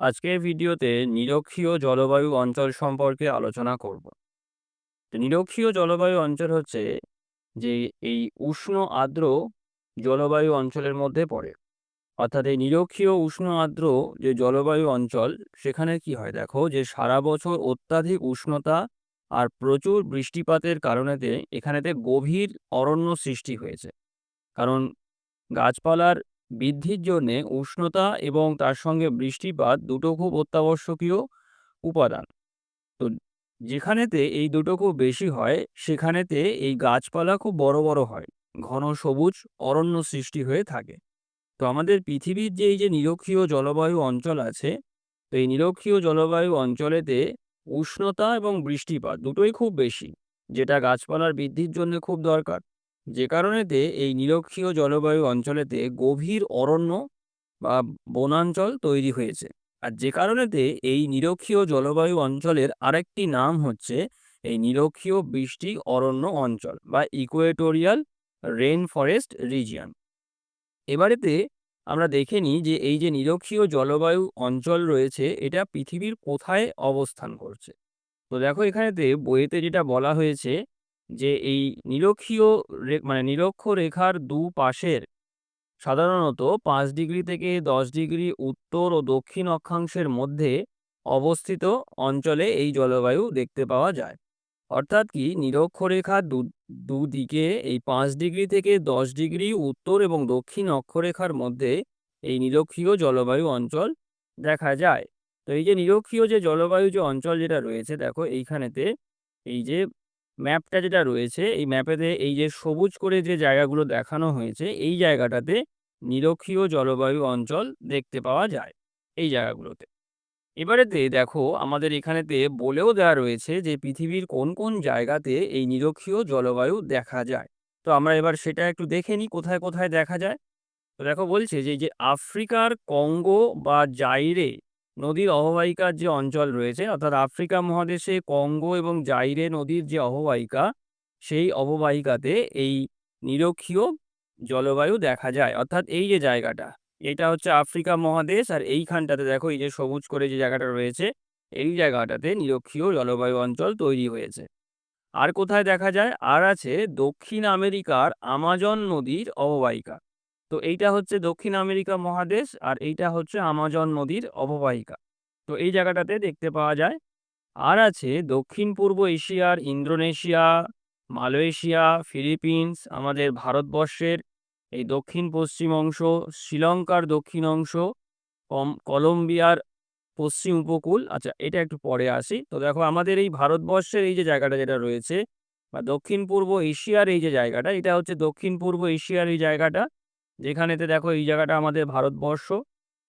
আজকের ভিডিওতে নিরক্ষীয় জলবায়ু অঞ্চল সম্পর্কে আলোচনা করব। নিরক্ষীয় জলবায়ু অঞ্চল হচ্ছে যে এই উষ্ণ আর্দ্র জলবায়ু অঞ্চলের মধ্যে পড়ে। অর্থাৎ এই নিরক্ষীয় উষ্ণ আর্দ্র যে জলবায়ু অঞ্চল, সেখানে কি হয় দেখো যে সারা বছর অত্যাধিক উষ্ণতা আর প্রচুর বৃষ্টিপাতের কারণেতে এখানেতে গভীর অরণ্য সৃষ্টি হয়েছে। কারণ গাছপালার বৃদ্ধির জন্যে উষ্ণতা এবং তার সঙ্গে বৃষ্টিপাত দুটো খুব অত্যাবশ্যকীয় উপাদান। তো যেখানেতে এই দুটো খুব বেশি হয়, সেখানেতে এই গাছপালা খুব বড় বড় হয়। ঘন সবুজ অরণ্য সৃষ্টি হয়ে থাকে। তো আমাদের পৃথিবীর যে এই যে নিরক্ষীয় জলবায়ু অঞ্চল আছে, তো এই নিরক্ষীয় জলবায়ু অঞ্চলেতে উষ্ণতা এবং বৃষ্টিপাত দুটোই খুব বেশি, যেটা গাছপালার বৃদ্ধির জন্য খুব দরকার। যে কারণেতে এই নিরক্ষীয় জলবায়ু অঞ্চলেতে গভীর অরণ্য বা বনাঞ্চল তৈরি হয়েছে। আর যে কারণেতে এই নিরক্ষীয় জলবায়ু অঞ্চলের আরেকটি নাম হচ্ছে এই নিরক্ষীয় বৃষ্টি অরণ্য অঞ্চল বা ইকুয়েটোরিয়াল রেন ফরেস্ট রিজিয়ন এবারেতে আমরা দেখে নিই যে এই যে নিরক্ষীয় জলবায়ু অঞ্চল রয়েছে, এটা পৃথিবীর কোথায় অবস্থান করছে। তো দেখো এখানেতে বইয়েতে যেটা বলা হয়েছে যে এই নিরক্ষীয় মানে নিরক্ষ রেখার দু পাশের সাধারণত পাঁচ ডিগ্রি থেকে দশ ডিগ্রি উত্তর ও দক্ষিণ অক্ষাংশের মধ্যে অবস্থিত অঞ্চলে এই জলবায়ু দেখতে পাওয়া যায়। অর্থাৎ কি নিরক্ষরেখার দু দুদিকে এই পাঁচ ডিগ্রি থেকে দশ ডিগ্রি উত্তর এবং দক্ষিণ অক্ষরেখার মধ্যে এই নিরক্ষীয় জলবায়ু অঞ্চল দেখা যায়। তো এই যে নিরক্ষীয় যে জলবায়ু যে অঞ্চল যেটা রয়েছে, দেখো এইখানেতে এই যে ম্যাপটা যেটা রয়েছে, এই ম্যাপেতে এই যে সবুজ করে যে জায়গাগুলো দেখানো হয়েছে, এই জায়গাটাতে নিরক্ষীয় জলবায়ু অঞ্চল দেখতে পাওয়া যায়, এই জায়গাগুলোতে। এবারেতে দেখো আমাদের এখানেতে বলেও দেওয়া রয়েছে যে পৃথিবীর কোন কোন জায়গাতে এই নিরক্ষীয় জলবায়ু দেখা যায়। তো আমরা এবার সেটা একটু দেখে নিই কোথায় কোথায় দেখা যায়। তো দেখো বলছে যে যে আফ্রিকার কঙ্গো বা জাইরে নদীর অববাহিকার যে অঞ্চল রয়েছে, অর্থাৎ আফ্রিকা মহাদেশে কঙ্গো এবং জাইরে নদীর যে অববাহিকা সেই অববাহিকাতে এই নিরক্ষীয় জলবায়ু দেখা যায়। অর্থাৎ এই যে জায়গাটা, এটা হচ্ছে আফ্রিকা মহাদেশ, আর এইখানটাতে দেখো এই যে সবুজ করে যে জায়গাটা রয়েছে, এই জায়গাটাতে নিরক্ষীয় জলবায়ু অঞ্চল তৈরি হয়েছে। আর কোথায় দেখা যায়? আর আছে দক্ষিণ আমেরিকার আমাজন নদীর অববাহিকা তো এইটা হচ্ছে দক্ষিণ আমেরিকা মহাদেশ আর এইটা হচ্ছে আমাজন নদীর অববাহিকা। তো এই জায়গাটাতে দেখতে পাওয়া যায়। আর আছে দক্ষিণ পূর্ব এশিয়ার ইন্দোনেশিয়া, মালয়েশিয়া, ফিলিপিন্স, আমাদের ভারতবর্ষের এই দক্ষিণ পশ্চিম অংশ, শ্রীলঙ্কার দক্ষিণ অংশ কলম্বিয়ার পশ্চিম উপকূল। আচ্ছা এটা একটু পরে আসি। তো দেখো, আমাদের এই ভারতবর্ষের এই যে জায়গাটা যেটা রয়েছে বা দক্ষিণ পূর্ব এশিয়ার এই যে জায়গাটা, এটা হচ্ছে দক্ষিণ পূর্ব এশিয়ার এই জায়গাটা। যেখানেতে দেখো এই জায়গাটা আমাদের ভারতবর্ষ,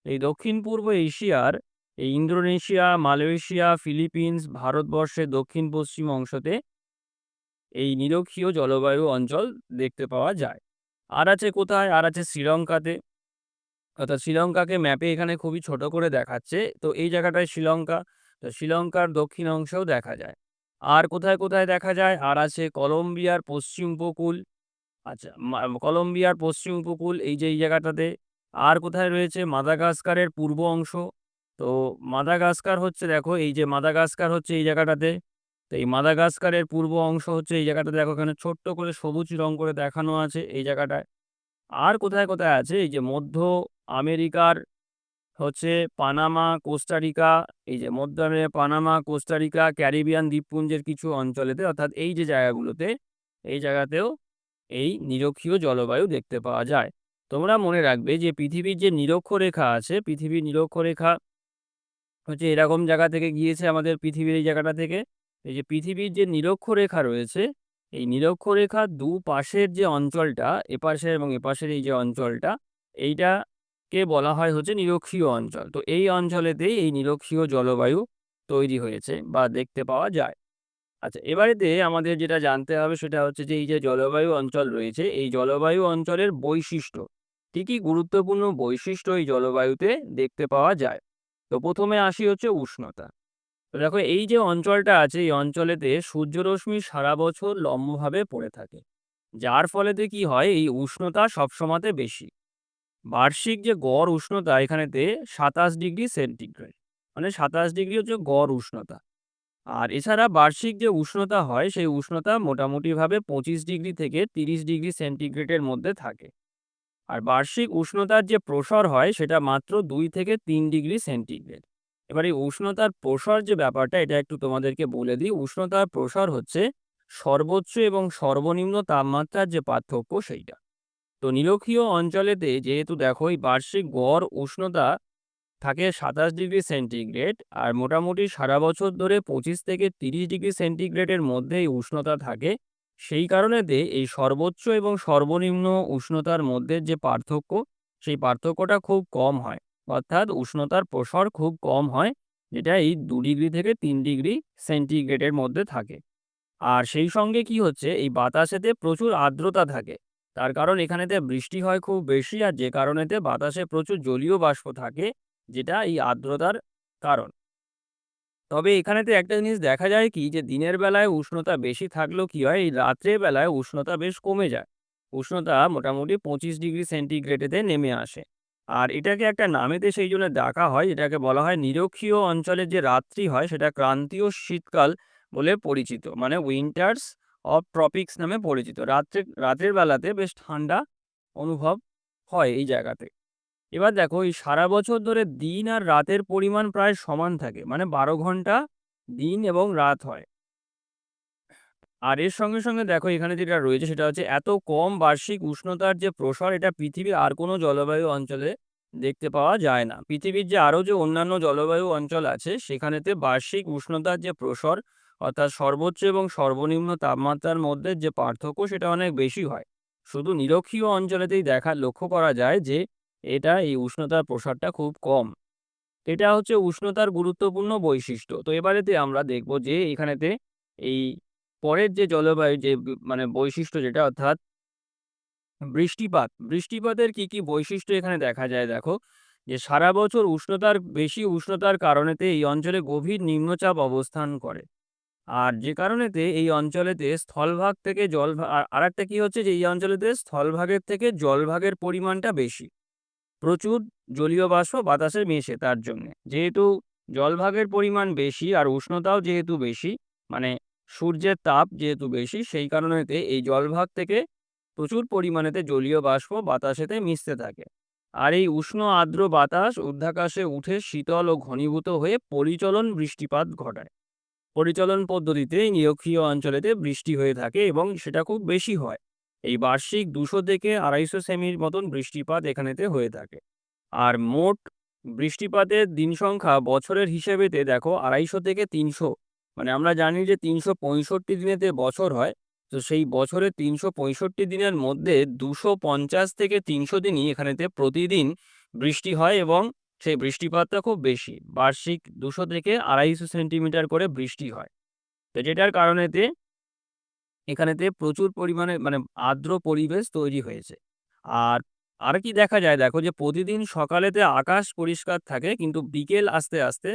এই দক্ষিণ পূর্ব এশিয়ার, এই ইন্দোনেশিয়া, মালয়েশিয়া, ফিলিপিন্স, ভারতবর্ষের দক্ষিণ পশ্চিম অংশতে এই নিরক্ষীয় জলবায়ু অঞ্চল দেখতে পাওয়া যায়। আর আছে কোথায়? আর আছে শ্রীলঙ্কাতে। অর্থাৎ শ্রীলঙ্কাকে ম্যাপে এখানে খুবই ছোট করে দেখাচ্ছে। তো এই জায়গাটায় শ্রীলঙ্কা, তো শ্রীলঙ্কার দক্ষিণ অংশেও দেখা যায়। আর কোথায় কোথায় দেখা যায়? আর আছে কলম্বিয়ার পশ্চিম উপকূল আচ্ছা কলম্বিয়ার পশ্চিম উপকূল এই যে, এই জায়গাটাতে। আর কোথায় রয়েছে? মাদাগাস্কারের পূর্ব অংশ। তো মাদাগাস্কার হচ্ছে, দেখো, এই যে, মাদাগাস্কার হচ্ছে এই জায়গাটাতে। তো এই মাদাগাস্কারের পূর্ব অংশ হচ্ছে এই জায়গাটা দেখো, এখানে ছোট্ট করে সবুজ রং করে দেখানো আছে এই জায়গাটায়। আর কোথায় কোথায় আছে? এই যে, মধ্য আমেরিকার হচ্ছে পানামা কোস্টারিকা এই যে, মধ্য আমেরিকা পানামা কোস্টারিকা ক্যারিবিয়ান দ্বীপপুঞ্জের কিছু অঞ্চলেতে, অর্থাৎ এই যে, জায়গাগুলোতে, এই জায়গাতেও এই নিরক্ষীয় জলবায়ু দেখতে পাওয়া যায়। তোমরা মনে রাখবে যে পৃথিবীর যে নিরক্ষরেখা আছে, পৃথিবীর নিরক্ষরেখা হচ্ছে এরকম জায়গা থেকে গিয়েছে আমাদের পৃথিবীর এই জায়গাটা থেকে। এই যে পৃথিবীর যে নিরক্ষরেখা রয়েছে, এই নিরক্ষরেখার দু পাশের যে অঞ্চলটা এপাশের এবং এপাশের এই যে অঞ্চলটা, এইটাকে বলা হয় হচ্ছে নিরক্ষীয় অঞ্চল। তো এই অঞ্চলেতেই এই নিরক্ষীয় জলবায়ু তৈরি হয়েছে বা দেখতে পাওয়া যায়। আচ্ছা এবারেতে আমাদের যেটা জানতে হবে সেটা হচ্ছে যে, এই যে জলবায়ু অঞ্চল রয়েছে, এই জলবায়ু অঞ্চলের বৈশিষ্ট্য। কী কী গুরুত্বপূর্ণ বৈশিষ্ট্য এই জলবায়ুতে দেখতে পাওয়া যায়? তো প্রথমে আসি হচ্ছে উষ্ণতা। তো দেখো, এই যে অঞ্চলটা আছে, এই অঞ্চলেতে সূর্যরশ্মি সারা বছর লম্বভাবে পড়ে থাকে। যার ফলেতে কি হয়, এই উষ্ণতা সবসময়তে বেশি। বার্ষিক যে গড় উষ্ণতা, এখানেতে সাতাশ ডিগ্রি সেন্টিগ্রেড। মানে সাতাশ ডিগ্রি হচ্ছে গড় উষ্ণতা। আর এছাড়া বার্ষিক যে উষ্ণতা হয়, সেই উষ্ণতা মোটামুটিভাবে পঁচিশ ডিগ্রি থেকে তিরিশ ডিগ্রি সেন্টিগ্রেডের মধ্যে থাকে। আর বার্ষিক উষ্ণতার যে প্রসার হয়, সেটা মাত্র দুই থেকে তিন ডিগ্রি সেন্টিগ্রেড। এবার এই উষ্ণতার প্রসার যে ব্যাপারটা, এটা একটু তোমাদেরকে বলে দিই। উষ্ণতার প্রসার হচ্ছে সর্বোচ্চ এবং সর্বনিম্ন তাপমাত্রার যে পার্থক্য, সেইটা। তো নিরক্ষীয় অঞ্চলেতে যেহেতু দেখো, এই বার্ষিক গড় উষ্ণতা থাকে সাতাশ ডিগ্রি সেন্টিগ্রেড আর মোটামুটি সারা বছর ধরে পঁচিশ থেকে তিরিশ ডিগ্রি সেন্টিগ্রেডের মধ্যে এই উষ্ণতা থাকে। সেই কারণেতে এই সর্বোচ্চ এবং সর্বনিম্ন উষ্ণতার মধ্যে যে পার্থক্য, সেই পার্থক্যটা খুব কম হয়। অর্থাৎ উষ্ণতার প্রসার খুব কম হয় যেটা এই দু ডিগ্রি থেকে তিন ডিগ্রি সেন্টিগ্রেডের মধ্যে থাকে। আর সেই সঙ্গে কি হচ্ছে, এই বাতাসেতে প্রচুর আর্দ্রতা থাকে। তার কারণ এখানেতে বৃষ্টি হয় খুব বেশি আর যে কারণেতে বাতাসে প্রচুর জলীয় বাষ্প থাকে। যেটা এই আর্দ্রতার কারণ। তবে এখানেতে একটা জিনিস দেখা যায় কি যে, দিনের বেলায় উষ্ণতা বেশি থাকলেও কি হয়? এই রাত্রের বেলায় উষ্ণতা বেশ কমে যায়। উষ্ণতা মোটামুটি পঁচিশ ডিগ্রি সেন্টিগ্রেডেতে নেমে আসে। আর এটাকে একটা নামেতে সেই জন্য ডাকা হয়, এটাকে বলা হয় নিরক্ষীয় অঞ্চলের যে রাত্রি হয়, সেটা ক্রান্তীয় শীতকাল বলে পরিচিত। মানে উইন্টার্স অফ ট্রপিক্স নামে পরিচিত। রাত্রে রাতের বেলাতে বেশ ঠান্ডা অনুভব হয় এই জায়গাতে। এবার দেখো, এই সারা বছর ধরে দিন আর রাতের পরিমাণ প্রায় সমান থাকে। মানে বারো ঘণ্টা দিন এবং রাত হয়। আর এর সঙ্গে সঙ্গে দেখো, এখানে যেটা রয়েছে সেটা হচ্ছে এত কম বার্ষিক উষ্ণতার যে প্রসার, এটা পৃথিবীর আর কোনো জলবায়ু অঞ্চলে দেখতে পাওয়া যায় না। পৃথিবীর যে আরও যে অন্যান্য জলবায়ু অঞ্চল আছে, সেখানেতে বার্ষিক উষ্ণতার যে প্রসার, অর্থাৎ সর্বোচ্চ এবং সর্বনিম্ন তাপমাত্রার মধ্যে যে পার্থক্য, সেটা অনেক বেশি হয়। শুধু নিরক্ষীয় অঞ্চলেতেই দেখা, লক্ষ্য করা যায় যে এটা এই উষ্ণতার প্রসারটা খুব কম। এটা হচ্ছে উষ্ণতার গুরুত্বপূর্ণ বৈশিষ্ট্য। তো এবারেতে আমরা দেখব যে এখানেতে এই পরের যে জলবায়ু যে মানে বৈশিষ্ট্য যেটা অর্থাৎ বৃষ্টিপাত, বৃষ্টিপাতের কি কি বৈশিষ্ট্য এখানে দেখা যায় দেখো? যে সারা বছর উষ্ণতার, বেশি উষ্ণতার কারণেতে এই অঞ্চলে গভীর নিম্নচাপ অবস্থান করে। আর যে কারণেতে এই অঞ্চলেতে স্থলভাগ থেকে জল আর একটা কি হচ্ছে যে এই অঞ্চলেতে স্থলভাগের থেকে জলভাগের পরিমাণটা বেশি। প্রচুর জলীয় বাষ্প বাতাসে মেশে তার জন্য। যেহেতু জলভাগের পরিমাণ বেশি আর উষ্ণতাও যেহেতু বেশি মানে সূর্যের তাপ যেহেতু বেশি, সেই কারণেতে এই জলভাগ থেকে প্রচুর পরিমাণেতে জলীয় বাষ্প বাতাসেতে মিশতে থাকে। আর এই উষ্ণ আর্দ্র বাতাস ঊর্ধ্বাকাশে উঠে শীতল ও ঘনীভূত হয়ে পরিচলন বৃষ্টিপাত ঘটায়। পরিচলন পদ্ধতিতে নিরক্ষীয় অঞ্চলেতে বৃষ্টি হয়ে থাকে এবং সেটা খুব বেশি হয়। এই বার্ষিক দুশো থেকে আড়াইশো সেমির মতন বৃষ্টিপাত এখানেতে হয়ে থাকে। আর মোট বৃষ্টিপাতের দিন সংখ্যা বছরের হিসেবেতে দেখো আড়াইশো থেকে তিনশো। মানে আমরা জানি যে তিনশো পঁয়ষট্টি দিনেতে বছর হয়, তো সেই বছরে তিনশো পঁয়ষট্টি দিনের মধ্যে দুশো পঞ্চাশ থেকে তিনশো দিনই এখানেতে প্রতিদিন বৃষ্টি হয় এবং সেই বৃষ্টিপাতটা খুব বেশি। বার্ষিক দুশো থেকে আড়াইশো সেন্টিমিটার করে বৃষ্টি হয়। তো যেটার কারণেতে এখানেতে প্রচুর পরিমাণে মানে আর্দ্র পরিবেশ তৈরি হয়েছে। আর আর কি দেখা যায়, দেখো যে প্রতিদিন সকালেতে আকাশ পরিষ্কার থাকে, কিন্তু বিকেল আস্তে আস্তে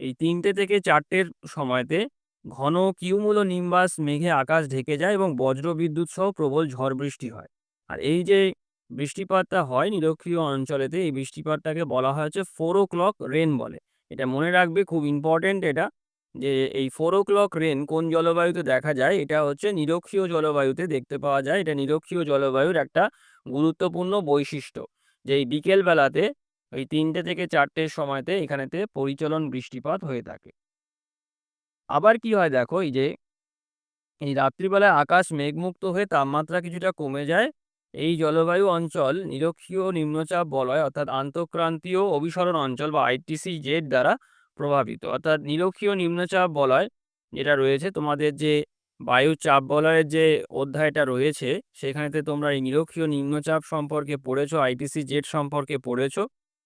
এই তিনটে থেকে চারটের সময়তে ঘন কিউমুলো নিম্বাস মেঘে আকাশ ঢেকে যায় এবং বজ্র বিদ্যুৎ সহ প্রবল ঝড় বৃষ্টি হয়। আর এই যে বৃষ্টিপাতটা হয় নিরক্ষীয় অঞ্চলেতে, এই বৃষ্টিপাতটাকে বলা হয়েছে ফোর ও ক্লক রেন বলে। এটা মনে রাখবে খুব ইম্পর্টেন্ট এটা। যে এই ফোর ও ক্লক রেন কোন জলবায়ুতে দেখা যায়, এটা হচ্ছে নিরক্ষীয় জলবায়ুতে দেখতে পাওয়া যায়। এটা নিরক্ষীয় জলবায়ুর একটা গুরুত্বপূর্ণ বৈশিষ্ট্য। যে এই বিকেলবেলাতে ওই তিনটে থেকে চারটের সময়তে এখানেতে পরিচলন বৃষ্টিপাত হয়ে থাকে। আবার কি হয় দেখো, এই যে এই রাত্রিবেলায় আকাশ মেঘমুক্ত হয়ে তাপমাত্রা কিছুটা কমে যায়, এই জলবায়ু অঞ্চল নিরক্ষীয় নিম্নচাপ বলয় অর্থাৎ আন্তঃক্রান্তীয় অভিসরণ অঞ্চল বা আইটিসি জেড দ্বারা প্রভাবিত। অর্থাৎ নিরক্ষীয় নিম্নচাপ বলয় যেটা রয়েছে, তোমাদের যে বায়ু চাপ বলয়ের যে অধ্যায়টা রয়েছে, সেখানেতে তোমরা এই নিরক্ষীয় নিম্নচাপ সম্পর্কে পড়েছো আইটিসি জেড সম্পর্কে পড়েছো,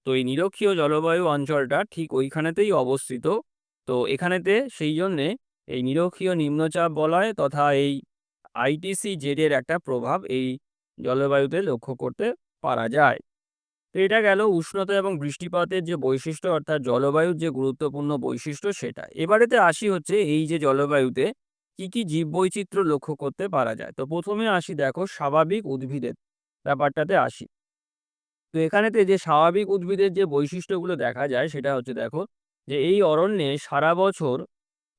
তো এই নিরক্ষীয় জলবায়ু অঞ্চলটা ঠিক ওইখানেতেই অবস্থিত। তো এখানেতে সেই জন্যে এই নিরক্ষীয় নিম্নচাপ বলয় তথা এই আইটিসি জেডের একটা প্রভাব এই জলবায়ুতে লক্ষ্য করতে পারা যায়। তো এটা গেল উষ্ণতা এবং বৃষ্টিপাতের যে বৈশিষ্ট্য, অর্থাৎ জলবায়ুর যে গুরুত্বপূর্ণ বৈশিষ্ট্য সেটা। এবারেতে আসি হচ্ছে এই যে জলবায়ুতে কি কি জীববৈচিত্র্য লক্ষ্য করতে পারা যায়। তো প্রথমে আসি দেখো স্বাভাবিক উদ্ভিদের ব্যাপারটাতে আসি। তো এখানেতে যে স্বাভাবিক উদ্ভিদের যে বৈশিষ্ট্যগুলো দেখা যায় সেটা হচ্ছে দেখো যে এই অরণ্যে সারা বছর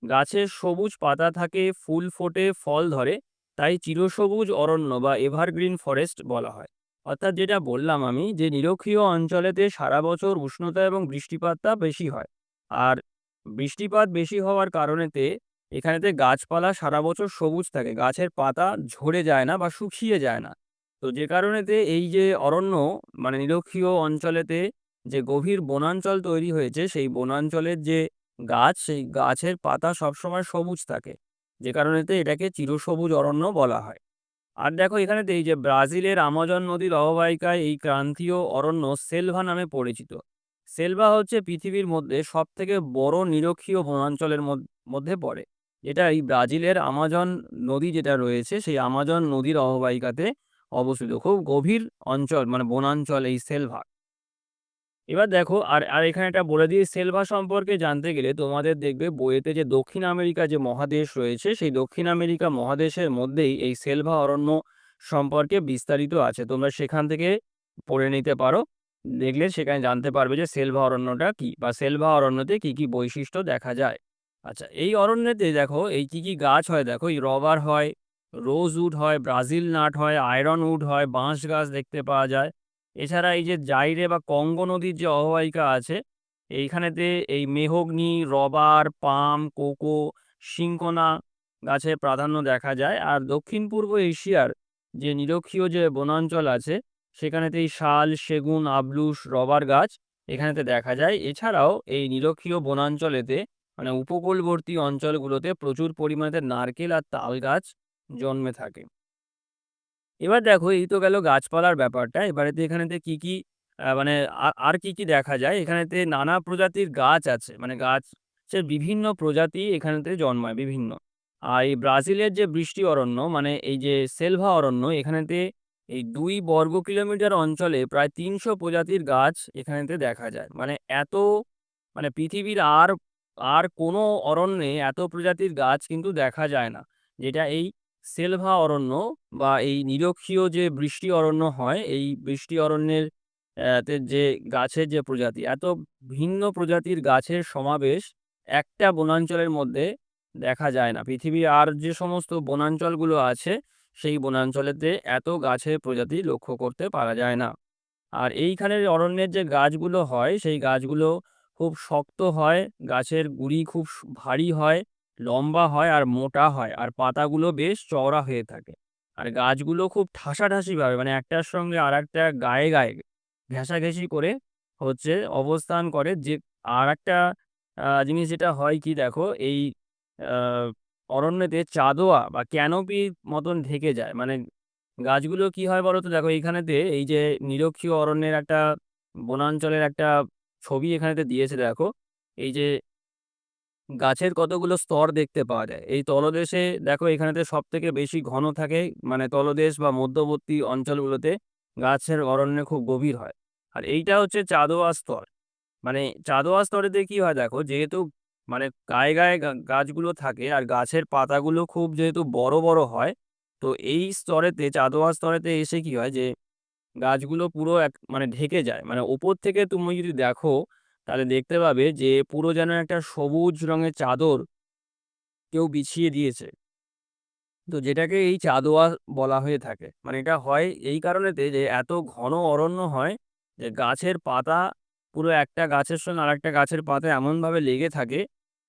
গাছের সবুজ পাতা থাকে, ফুল ফোটে, ফল ধরে, তাই চিরসবুজ অরণ্য বা এভারগ্রিন ফরেস্ট বলা হয়। অর্থাৎ যেটা বললাম আমি যে নিরক্ষীয় অঞ্চলেতে সারা বছর উষ্ণতা এবং বৃষ্টিপাতটা বেশি হয়। আর বৃষ্টিপাত বেশি হওয়ার কারণেতে এখানেতে গাছপালা সারা বছর সবুজ থাকে, গাছের পাতা ঝরে যায় না বা শুকিয়ে যায় না। তো যে কারণেতে এই যে অরণ্য মানে নিরক্ষীয় অঞ্চলেতে যে গভীর বনাঞ্চল তৈরি হয়েছে, সেই বনাঞ্চলের যে গাছ, সেই গাছের পাতা সবসময় সবুজ থাকে। যে কারণেতে এটাকে চিরসবুজ অরণ্য বলা হয়। আর দেখো এখানে এই যে ব্রাজিলের আমাজন নদীর অববাহিকায় এই ক্রান্তীয় অরণ্য সেলভা নামে পরিচিত। সেলভা হচ্ছে পৃথিবীর মধ্যে সব থেকে বড় নিরক্ষীয় বনাঞ্চলের মধ্যে পড়ে। এটা এই ব্রাজিলের আমাজন নদী যেটা রয়েছে, সেই আমাজন নদীর অববাহিকাতে অবস্থিত। খুব গভীর অঞ্চল মানে বনাঞ্চল এই সেলভা। এবার দেখো, আর আর এখানে একটা বলে দিই, সেলভা সম্পর্কে জানতে গেলে তোমাদের দেখবে বইয়েতে যে দক্ষিণ আমেরিকা যে মহাদেশ রয়েছে, সেই দক্ষিণ আমেরিকা মহাদেশের মধ্যেই এই সেলভা অরণ্য সম্পর্কে বিস্তারিত আছে। তোমরা সেখান থেকে পড়ে নিতে পারো। দেখলে সেখানে জানতে পারবে যে সেলভা অরণ্যটা কি, বা সেলভা অরণ্যতে কি কি বৈশিষ্ট্য দেখা যায়। আচ্ছা এই অরণ্যেতে দেখো, এই কি কি গাছ হয়? দেখো, এই রবার হয়, রোজ উড হয়, ব্রাজিল নাট হয়, আয়রন উড হয়, বাঁশ গাছ দেখতে পাওয়া যায়। এছাড়া এই যে জাইরে বা কঙ্গো নদীর যে অববাহিকা আছে, এইখানেতে এই mahogany, rubber, palm, cocoa cinchona গাছের প্রাধান্য দেখা যায়। আর দক্ষিণ পূর্ব এশিয়ার যে নিরক্ষীয় যে বনাঞ্চল আছে, সেখানেতে এই শাল, সেগুন, আবলুস, রবার গাছ এখানেতে দেখা যায়। এছাড়াও এই নিরক্ষীয় বনাঞ্চলেতে মানে উপকূলবর্তী অঞ্চলগুলোতে প্রচুর পরিমাণে নারকেল আর তাল গাছ জন্মে থাকে। এবার দেখো, এই তো গেল গাছপালার ব্যাপারটা। এবারেতে এখানেতে কি কি মানে আর কি কি দেখা যায়? এখানেতে নানা প্রজাতির গাছ আছে। মানে গাছের বিভিন্ন প্রজাতি এখানেতে জন্মায়, বিভিন্ন। আর এই ব্রাজিলের যে বৃষ্টি অরণ্য মানে এই যে সেলভা অরণ্য, এখানেতে এই দুই বর্গ কিলোমিটার অঞ্চলে প্রায় তিনশো প্রজাতির গাছ এখানেতে দেখা যায়। মানে এত মানে পৃথিবীর আর আর কোনো অরণ্যে এত প্রজাতির গাছ কিন্তু দেখা যায় না। যেটা এই সেলভা অরণ্য বা এই নিরক্ষীয় যে বৃষ্টি অরণ্য হয়, এই বৃষ্টি অরণ্যের যে গাছের যে প্রজাতি, এত ভিন্ন প্রজাতির গাছের সমাবেশ একটা বনাঞ্চলের মধ্যে দেখা যায় না। পৃথিবীর আর যে সমস্ত বনাঞ্চলগুলো আছে, সেই বনাঞ্চলেতে এত গাছের প্রজাতি লক্ষ্য করতে পারা যায় না। আর এইখানের অরণ্যের যে গাছগুলো হয়, সেই গাছগুলো খুব শক্ত হয়, গাছের গুঁড়ি খুব ভারী হয় লম্বা হয় আর মোটা হয়, আর পাতাগুলো বেশ চওড়া হয়ে থাকে। আর গাছগুলো খুব ঠাসাঠাসি ভাবে মানে একটার সঙ্গে আর একটা গায়ে গায়ে ঘেঁষাঘেঁষি করে হচ্ছে অবস্থান করে। যে আর একটা জিনিস যেটা হয় কি দেখো, এই অরণ্যেতে চাঁদোয়া বা ক্যানোপি মতন ঢেকে যায়। মানে গাছগুলো কি হয় বলো তো দেখো এইখানেতে এই যে নিরক্ষীয় অরণ্যের একটা বনাঞ্চলের একটা ছবি এখানেতে দিয়েছে দেখো। এই যে গাছের কতগুলো স্তর দেখতে পাওয়া যায়? এই তলদেশে দেখো এখানেতে সব থেকে বেশি ঘন থাকে মানে তলদেশ বা মধ্যবর্তী অঞ্চলগুলোতে গাছের অরণ্য খুব গভীর হয়। আর এইটা হচ্ছে চাঁদোয়া স্তর। মানে চাঁদোয়া স্তরেতে কি হয় দেখো, যেহেতু মানে গায়ে গায়ে গাছগুলো থাকে আর গাছের পাতাগুলো খুব যেহেতু বড় বড় হয়, তো এই স্তরেতে, চাঁদোয়া স্তরেতে এসে কি হয় যে গাছগুলো পুরো এক মানে ঢেকে যায়। মানে ওপর থেকে তুমি যদি দেখো তাহলে দেখতে পাবে যে পুরো যেন একটা সবুজ রঙের চাদর কেউ বিছিয়ে দিয়েছে। তো যেটাকে এই চাঁদোয়া বলা হয়ে থাকে। মানে এটা হয় এই কারণেতে যে এত ঘন অরণ্য হয় যে গাছের পাতা পুরো একটা গাছের সঙ্গে আরেকটা গাছের পাতা এমনভাবে লেগে থাকে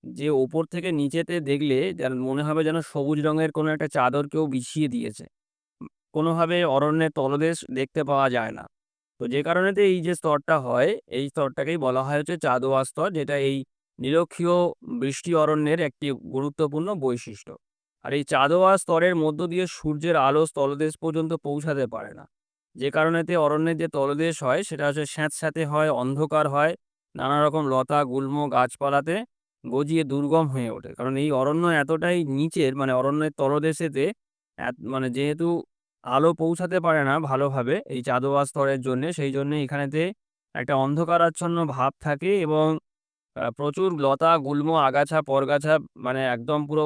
যে ওপর থেকে নিচেতে দেখলে যেন মনে হবে যেন সবুজ রঙের কোনো একটা চাদর কেউ বিছিয়ে দিয়েছে। কোনোভাবে অরণ্যের তলদেশ দেখতে পাওয়া যায় না। তো যে কারণেতে এই যে স্তরটা হয়, এই স্তরটাকেই বলা হয় হচ্ছে চাঁদোয়া স্তর, যেটা এই নিরক্ষীয় বৃষ্টি অরণ্যের একটি গুরুত্বপূর্ণ বৈশিষ্ট্য। আর এই চাঁদোয়া স্তরের মধ্য দিয়ে সূর্যের আলো তলদেশ পর্যন্ত পৌঁছাতে পারে না। যে কারণেতে অরণ্যের যে তলদেশ হয়, সেটা হচ্ছে স্যাঁতস্যাঁতে হয়, অন্ধকার হয় নানা রকম লতা, গুল্ম, গাছপালাতে গজিয়ে দুর্গম হয়ে ওঠে। কারণ এই অরণ্য এতটাই নিচের মানে অরণ্যের তলদেশেতে মানে যেহেতু আলো পৌঁছাতে পারে না ভালোভাবে এই চাঁদোয়া স্তরের জন্য। সেই জন্য এখানেতে একটা অন্ধকারাচ্ছন্ন ভাব থাকে এবং প্রচুর লতা, গুল্ম, আগাছা, পরগাছা মানে একদম পুরো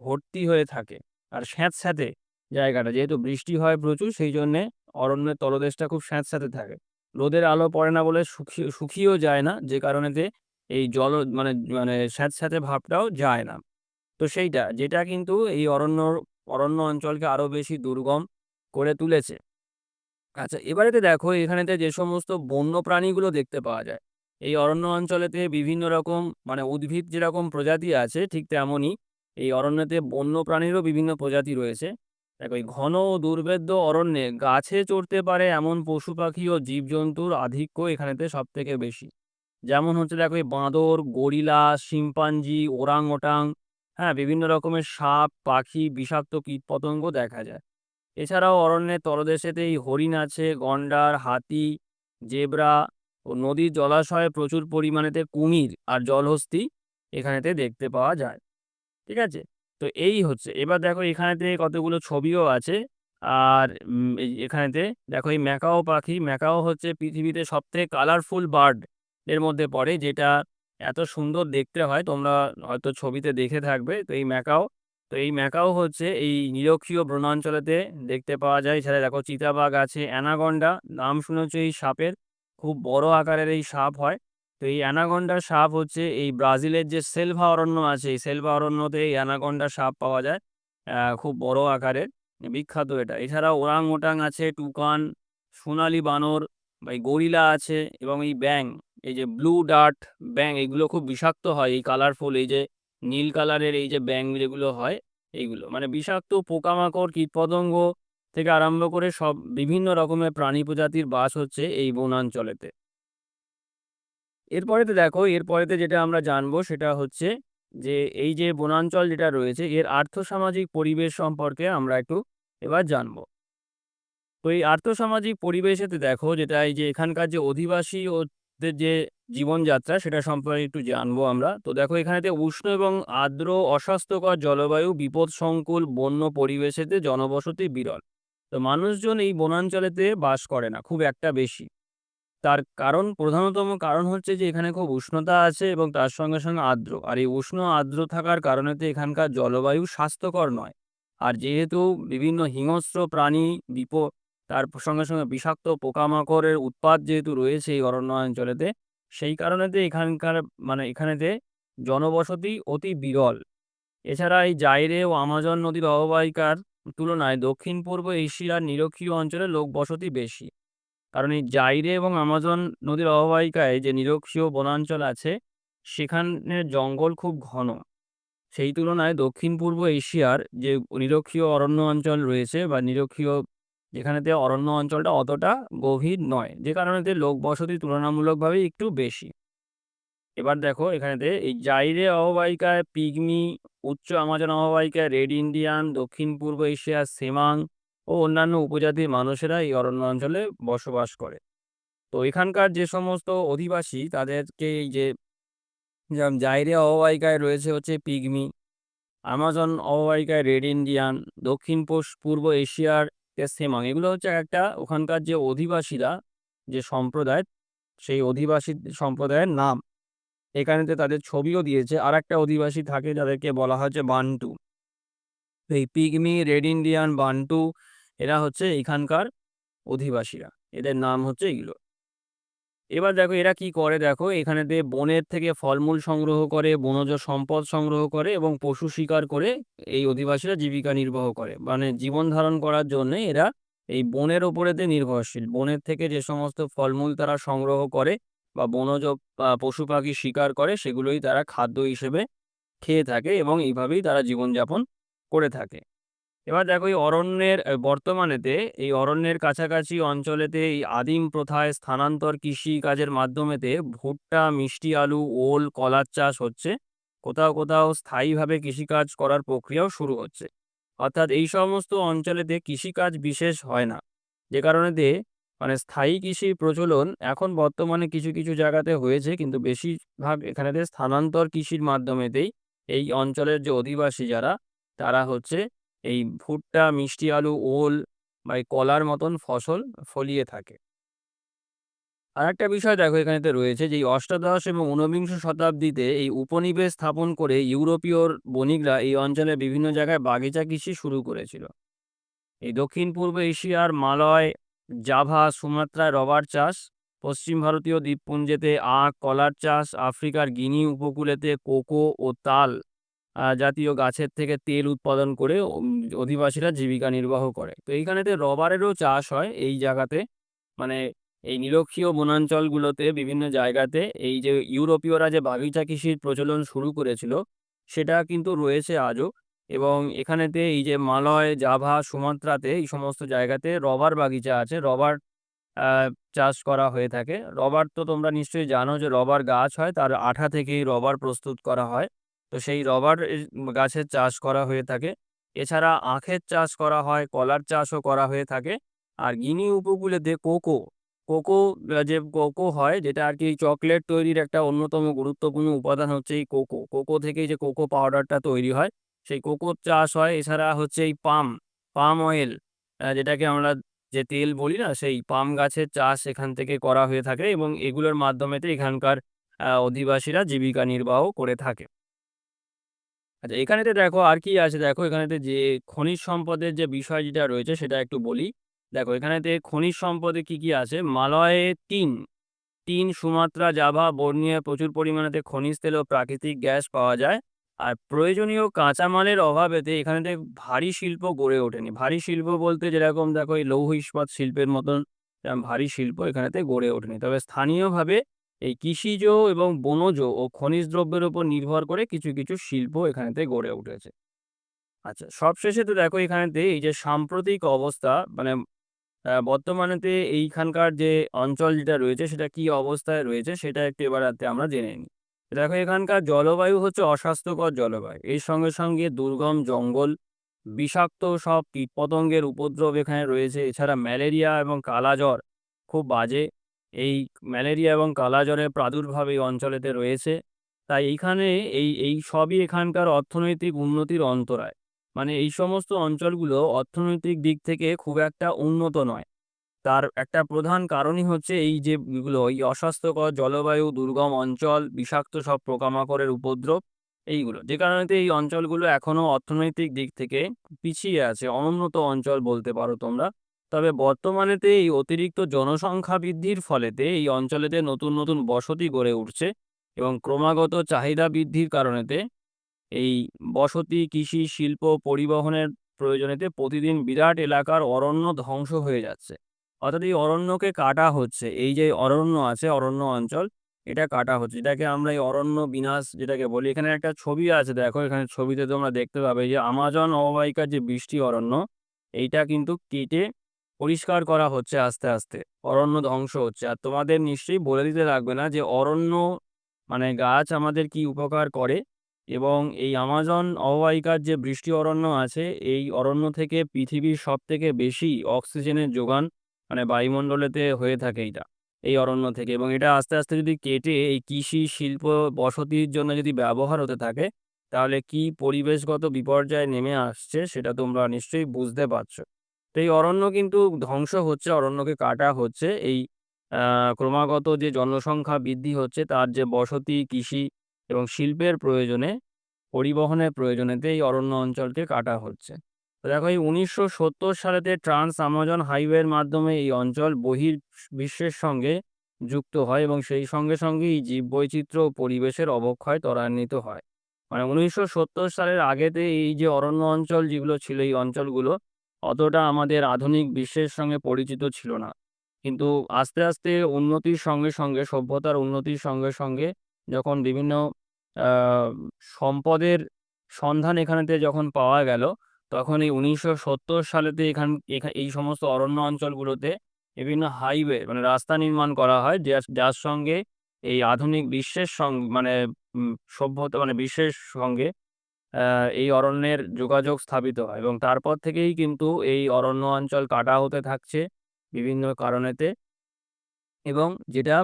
ভর্তি হয়ে থাকে আর স্যাঁতস্যাঁতে জায়গাটা। যেহেতু বৃষ্টি হয় প্রচুর, সেই জন্যে অরণ্যের তলদেশটা খুব স্যাঁতস্যাঁতে থাকে। রোদের আলো পড়ে না বলে শুকিয়ে শুকিয়েও যায় না, যে কারণেতে এই জল মানে মানে স্যাঁতস্যাঁতে ভাবটাও যায় না। তো সেইটা, যেটা কিন্তু এই অরণ্য অরণ্য অঞ্চলকে আরও বেশি দুর্গম করে তুলেছে। আচ্ছা এবারেতে দেখো এখানেতে যে সমস্ত বন্য প্রাণীগুলো দেখতে পাওয়া যায়। এই অরণ্য অঞ্চলেতে বিভিন্ন রকম মানে উদ্ভিদ যেরকম প্রজাতি আছে ঠিক তেমনই এই অরণ্যেতে বন্য প্রাণীরও বিভিন্ন প্রজাতি রয়েছে। দেখো এই ঘন ও দুর্ভেদ্য অরণ্যে গাছে চড়তে পারে এমন পশু পাখি ও জীবজন্তুর আধিক্য এখানেতে সব থেকে বেশি। যেমন হচ্ছে দেখো এই বাঁদর, গরিলা, শিম্পাঞ্জি, ওরাং-ওটাং, হ্যাঁ? বিভিন্ন রকমের সাপ, পাখি, বিষাক্ত কীটপতঙ্গ দেখা যায়। এছাড়াও অরণ্যের তলদেশেতে এই হরিণ আছে, গন্ডার, হাতি, জেব্রা ও নদীর জলাশয়ে প্রচুর পরিমাণেতে কুমির আর জলহস্তী এখানেতে দেখতে পাওয়া যায়। ঠিক আছে? তো এই হচ্ছে। এবার দেখো এখানেতে কতগুলো ছবিও আছে। আর এখানেতে দেখো এই ম্যাকাও পাখি, ম্যাকাও হচ্ছে পৃথিবীতে সবথেকে কালারফুল বার্ড এর মধ্যে পড়ে যেটা এত সুন্দর দেখতে হয় তোমরা হয়তো ছবিতে দেখে থাকবে। তো এই ম্যাকাও তো এই ম্যাকাও হচ্ছে এই নিরক্ষীয় বনাঞ্চলেতে দেখতে পাওয়া যায়। এছাড়া দেখো চিতাবাঘ আছে, অ্যানাকোন্ডা নাম শুনেছ এই সাপের? খুব বড় আকারের এই সাপ হয়। তো এই অ্যানাকোন্ডা সাপ হচ্ছে এই ব্রাজিলের যে সেলভা অরণ্য আছে, এই সেলভা অরণ্যতে এই অ্যানাকোন্ডা সাপ পাওয়া যায়। খুব বড় আকারের, বিখ্যাত এটা। এছাড়াও ওরাং-ওটাং আছে, টুকান, সোনালী বানর বা এই গরিলা আছে এবং এই ব্যাঙ, এই যে ব্লু ডার্ট ব্যাং এগুলো খুব বিষাক্ত হয়। এই কালারফুল এই যে নীল কালারের এই যে ব্যাঙ যেগুলো হয় এইগুলো। মানে বিষাক্ত পোকামাকড়, কীটপতঙ্গ থেকে আরম্ভ করে সব বিভিন্ন রকমের প্রাণী প্রজাতির বাস হচ্ছে এই বনাঞ্চলেতে। এরপরেতে দেখো এরপরেতে যেটা আমরা জানব সেটা হচ্ছে যে এই যে বনাঞ্চল যেটা রয়েছে এর আর্থসামাজিক পরিবেশ সম্পর্কে আমরা একটু এবার জানব। তো এই আর্থসামাজিক পরিবেশেতে দেখো যেটা এই যে এখানকার যে অধিবাসী ও যে জীবনযাত্রা সেটা সম্পর্কে একটু জানব আমরা। তো দেখো এখানেতে উষ্ণ এবং আর্দ্র অস্বাস্থ্যকর জলবায়ু, বিপদসংকুল বন্য পরিবেশেতে জনবসতি বিরল। তো মানুষজন এই বনাঞ্চলেতে বাস করে না খুব একটা বেশি। তার কারণ প্রধানতম কারণ হচ্ছে যে এখানে খুব উষ্ণতা আছে এবং তার সঙ্গে, সঙ্গে আর্দ্র। আর এই উষ্ণ আর্দ্র থাকার কারণেতে এখানকার জলবায়ু স্বাস্থ্যকর নয়। আর যেহেতু বিভিন্ন হিংস্র প্রাণী বিপ তার সঙ্গে, সঙ্গে বিষাক্ত পোকামাকড়ের উৎপাত যেহেতু রয়েছে এই অরণ্য অঞ্চলেতে, সেই কারণেতে এখানকার মানে এখানেতে জনবসতি অতি বিরল। এছাড়া এই জাইরে ও আমাজন নদীর অববাহিকার তুলনায় দক্ষিণ-পূর্ব এশিয়ার নিরক্ষীয় অঞ্চলে লোকবসতি বেশি। কারণ এই জাইরে এবং আমাজন নদীর অববাহিকায় যে নিরক্ষীয় বনাঞ্চল আছে, সেখানের জঙ্গল খুব ঘন। সেই তুলনায় দক্ষিণ-পূর্ব এশিয়ার যে নিরক্ষীয় অরণ্য অঞ্চল রয়েছে বা নিরক্ষীয় যেখানেতে অরণ্য অঞ্চলটা অতটা গভীর নয়। যে কারণেতে লোকবসতি তুলনামূলকভাবে একটু বেশি। এবার দেখো এখানেতে এই জাইরে অববাহিকায় পিগমি, উচ্চ আমাজন অববাহিকায় রেড ইন্ডিয়ান, দক্ষিণ-পূর্ব এশিয়ার সেমাং ও অন্যান্য উপজাতির মানুষেরা এই অরণ্য অঞ্চলে বসবাস করে। তো এখানকার যে সমস্ত অধিবাসী তাদেরকে এই যে যেমন জাইরে অববাহিকায় রয়েছে হচ্ছে পিগমি, আমাজন অববাহিকায় রেড ইন্ডিয়ান, দক্ষিণ পূর্ব এশিয়ার সেমাং এগুলো হচ্ছে একটা ওখানকার যে অধিবাসীরা যে সম্প্রদায়, সেই অধিবাসী সম্প্রদায়ের নাম। এখানেতে তাদের ছবিও দিয়েছে। আর একটা অধিবাসী থাকে যাদেরকে বলা হয়েছে বান্টু। এই পিগমি, রেড ইন্ডিয়ান, বান্টু এরা হচ্ছে এখানকার অধিবাসীরা। এদের নাম হচ্ছে এগুলো। এবার দেখো এরা কি করে দেখো এখানেতে বনের থেকে ফলমূল সংগ্রহ করে, বনজ সম্পদ সংগ্রহ করে এবং পশু শিকার করে এই অধিবাসীরা জীবিকা নির্বাহ করে। মানে জীবন ধারণ করার জন্যে এরা এই বনের ওপরেতে নির্ভরশীল। বনের থেকে যে সমস্ত ফলমূল তারা সংগ্রহ করে বা বনজ পশু-পাখি শিকার করে সেগুলোই তারা খাদ্য হিসেবে খেয়ে থাকে এবং এইভাবেই তারা জীবনযাপন করে থাকে। এবার দেখো এই অরণ্যের বর্তমানেতে এই অরণ্যের কাছাকাছি অঞ্চলেতে এই আদিম প্রথায় স্থানান্তর কৃষি কাজের মাধ্যমেতে ভুট্টা, মিষ্টি আলু, ওল, কলার চাষ হচ্ছে। কোথাও, কোথাও স্থায়ীভাবে কৃষিকাজ করার প্রক্রিয়াও শুরু হচ্ছে। অর্থাৎ এই সমস্ত অঞ্চলেতে কৃষিকাজ বিশেষ হয় না। যে কারণেতে মানে স্থায়ী কৃষির প্রচলন এখন বর্তমানে কিছু, কিছু জায়গাতে হয়েছে কিন্তু বেশিরভাগ এখানেতে স্থানান্তর কৃষির মাধ্যমেতেই এই অঞ্চলের যে অধিবাসী যারা তারা হচ্ছে এই ভুট্টা, মিষ্টি আলু, ওল বা এই কলার মতন ফসল ফলিয়ে থাকে। আরেকটা বিষয় দেখো এখানেতে রয়েছে যে এই অষ্টাদশ এবং ঊনবিংশ শতাব্দীতে এই উপনিবেশ স্থাপন করে ইউরোপীয় বণিকরা এই অঞ্চলে বিভিন্ন জায়গায় বাগিচা কৃষি শুরু করেছিল। এই দক্ষিণ-পূর্ব এশিয়ার মালয়, জাভা, সুমাত্রায় রবার চাষ পশ্চিম ভারতীয় দ্বীপপুঞ্জেতে আখ কলার চাষ আফ্রিকার গিনি উপকূলেতে কোকো ও তাল জাতীয় গাছের থেকে তেল উৎপাদন করে অধিবাসীরা জীবিকা নির্বাহ করে। তো এইখানেতে রবারেরও চাষ হয় এই জায়গাতে। মানে এই নিরক্ষীয় বনাঞ্চলগুলোতে বিভিন্ন জায়গাতে এই যে ইউরোপীয়রা যে বাগিচা কৃষির প্রচলন শুরু করেছিল, সেটা কিন্তু রয়েছে আজও। এবং এখানেতে এই যে মালয়, জাভা, সুমাত্রাতে এই সমস্ত জায়গাতে রবার বাগিচা আছে। রবার চাষ করা হয়ে থাকে। রবার তো তোমরা নিশ্চয়ই জানো যে রবার গাছ হয়, তার আঠা থেকেই রবার প্রস্তুত করা হয়। তো সেই রবার গাছের চাষ করা হয়ে থাকে। এছাড়া আখের চাষ করা হয়, কলার চাষও করা হয়ে থাকে। আর গিনি উপকূলেতে কোকো কোকো যে কোকো হয়, যেটা আর কি চকলেট তৈরির একটা অন্যতম গুরুত্বপূর্ণ উপাদান হচ্ছে এই কোকো। কোকো থেকেই যে কোকো পাউডারটা তৈরি হয়, সেই কোকোর চাষ হয়। এছাড়া হচ্ছে এই পাম পাম অয়েল যেটাকে আমরা যে তেল বলি না, সেই পাম গাছের চাষ এখান থেকে করা হয়ে থাকে এবং এগুলোর মাধ্যমেতে এখানকার অধিবাসীরা জীবিকা নির্বাহ করে থাকে। আচ্ছা এখানেতে দেখো আর কি আছে? দেখো এখানেতে যে খনিজ সম্পদের যে বিষয় যেটা রয়েছে সেটা একটু বলি। দেখো এখানেতে খনিজ সম্পদে কি কি আছে? মালয়ে টিন টিন সুমাত্রা, জাভা বর্নিয়ায় প্রচুর পরিমাণেতে খনিজ তেল ও প্রাকৃতিক গ্যাস পাওয়া যায়। আর প্রয়োজনীয় কাঁচামালের অভাবেতে এখানেতে ভারী শিল্প গড়ে ওঠেনি। ভারী শিল্প বলতে যেরকম দেখো এই লৌহ ইস্পাত শিল্পের মতন ভারী শিল্প এখানেতে গড়ে ওঠেনি। তবে স্থানীয়ভাবে এই কৃষিজ এবং বনজ ও খনিজ দ্রব্যের উপর নির্ভর করে কিছু কিছু শিল্প এখানেতে গড়ে উঠেছে। আচ্ছা সবশেষে তো দেখো এখানেতে এই যে সাম্প্রতিক অবস্থা মানে বর্তমানেতে এইখানকার যে অঞ্চল যেটা রয়েছে, সেটা কি অবস্থায় রয়েছে, সেটা একটু এবার আমরা জেনে নিই। দেখো এখানকার জলবায়ু হচ্ছে অস্বাস্থ্যকর জলবায়ু। এর সঙ্গে সঙ্গে দুর্গম জঙ্গল, বিষাক্ত সব কীটপতঙ্গের উপদ্রব এখানে রয়েছে। এছাড়া ম্যালেরিয়া এবং কালাজ্বর খুব বাজে। এই ম্যালেরিয়া এবং কালাজ্বরের প্রাদুর্ভাব এই অঞ্চলেতে রয়েছে। তাই এইখানে এই এই সবই এখানকার অর্থনৈতিক উন্নতির অন্তরায়। মানে এই সমস্ত অঞ্চলগুলো অর্থনৈতিক দিক থেকে খুব একটা উন্নত নয়। তার একটা প্রধান কারণই হচ্ছে এই যে এগুলো এই অস্বাস্থ্যকর জলবায়ু, দুর্গম অঞ্চল, বিষাক্ত সব পোকামাকড়ের উপদ্রব, এইগুলো। যে কারণেতে এই অঞ্চলগুলো এখনও অর্থনৈতিক দিক থেকে পিছিয়ে আছে, অনুন্নত অঞ্চল বলতে পারো তোমরা। তবে বর্তমানেতে এই অতিরিক্ত জনসংখ্যা বৃদ্ধির ফলেতে এই অঞ্চলেতে নতুন নতুন বসতি গড়ে উঠছে এবং ক্রমাগত চাহিদা বৃদ্ধির কারণেতে এই বসতি, কৃষি, শিল্প পরিবহনের প্রয়োজনেতে প্রতিদিন বিরাট এলাকার অরণ্য ধ্বংস হয়ে যাচ্ছে। অর্থাৎ এই অরণ্যকে কাটা হচ্ছে, এই যে অরণ্য আছে, অরণ্য অঞ্চল, এটা কাটা হচ্ছে। এটাকে আমরা এই অরণ্য বিনাশ যেটাকে বলি, এখানে একটা ছবি আছে, দেখো, এখানে ছবিতে তোমরা দেখতে পাবে যে আমাজন অববাহিকার যে বৃষ্টি অরণ্য, এইটা কিন্তু কেটে পরিষ্কার করা হচ্ছে আস্তে আস্তে। অরণ্য ধ্বংস হচ্ছে। আর তোমাদের নিশ্চয়ই বলে দিতে লাগবে না যে, অরণ্য মানে গাছ আমাদের কি উপকার করে? এবং এই আমাজন অববাহিকার যে বৃষ্টি অরণ্য আছে, এই অরণ্য থেকে পৃথিবীর সব থেকে বেশি অক্সিজেনের যোগান মানে বায়ুমণ্ডলেতে হয়ে থাকে এটা এই অরণ্য থেকে। এবং এটা আস্তে আস্তে যদি কেটে এই কৃষি শিল্প বসতির জন্য যদি ব্যবহার হতে থাকে, তাহলে কি পরিবেশগত বিপর্যয় নেমে আসছে সেটা তোমরা নিশ্চয়ই বুঝতে পারছ। তো এই অরণ্য কিন্তু ধ্বংস হচ্ছে, অরণ্যকে কাটা হচ্ছে। এই ক্রমাগত যে জনসংখ্যা বৃদ্ধি হচ্ছে, তার যে বসতি, কৃষি এবং শিল্পের প্রয়োজনে, পরিবহনের প্রয়োজনেতে এই অরণ্য অঞ্চলকে কাটা হচ্ছে। তো দেখো, এই উনিশশো সত্তর সালেতে ট্রান্স আমাজন হাইওয়ের মাধ্যমে এই অঞ্চল বহির বিশ্বের সঙ্গে যুক্ত হয় এবং সেই সঙ্গে সঙ্গে এই জীববৈচিত্র্য ও পরিবেশের অবক্ষয় ত্বরান্বিত হয়। মানে উনিশশো সত্তর সালের আগেতে এই যে অরণ্য অঞ্চল যেগুলো ছিল, এই অঞ্চলগুলো অতটা আমাদের আধুনিক বিশ্বের সঙ্গে পরিচিত ছিল না। কিন্তু আস্তে আস্তে উন্নতির সঙ্গে সঙ্গে, সভ্যতার উন্নতির সঙ্গে সঙ্গে যখন বিভিন্ন সম্পদের সন্ধান এখানেতে যখন পাওয়া গেল, তখন এই উনিশশো সত্তর সালেতে এখান, এখা- এই সমস্ত অরণ্য অঞ্চলগুলোতে বিভিন্ন হাইওয়ে মানে রাস্তা নির্মাণ করা হয় যার সঙ্গে এই আধুনিক বিশ্বের সঙ্গে মানে সভ্যতা মানে বিশ্বের সঙ্গে এই অরণ্যের যোগাযোগ স্থাপিত হয়। এবং তারপর থেকেই কিন্তু এই অরণ্য অঞ্চল কাটা হতে থাকছে বিভিন্ন কারণেতে। এবং যেটা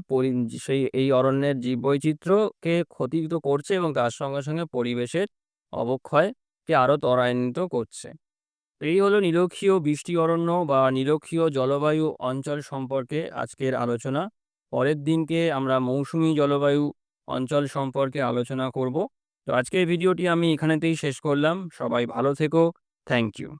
সেই, এই অরণ্যের জীববৈচিত্র্যকে ক্ষতি তো করছে এবং তার সঙ্গে সঙ্গে পরিবেশের অবক্ষয়কে আরও ত্বরান্বিত করছে। তো এই হলো নিরক্ষীয় বৃষ্টি অরণ্য বা নিরক্ষীয় জলবায়ু অঞ্চল সম্পর্কে আজকের আলোচনা। পরের দিনকে আমরা মৌসুমি জলবায়ু অঞ্চল সম্পর্কে আলোচনা করব। তো আজকের ভিডিওটি আমি এখানেতেই শেষ করলাম। সবাই ভালো থেকো। Thank you.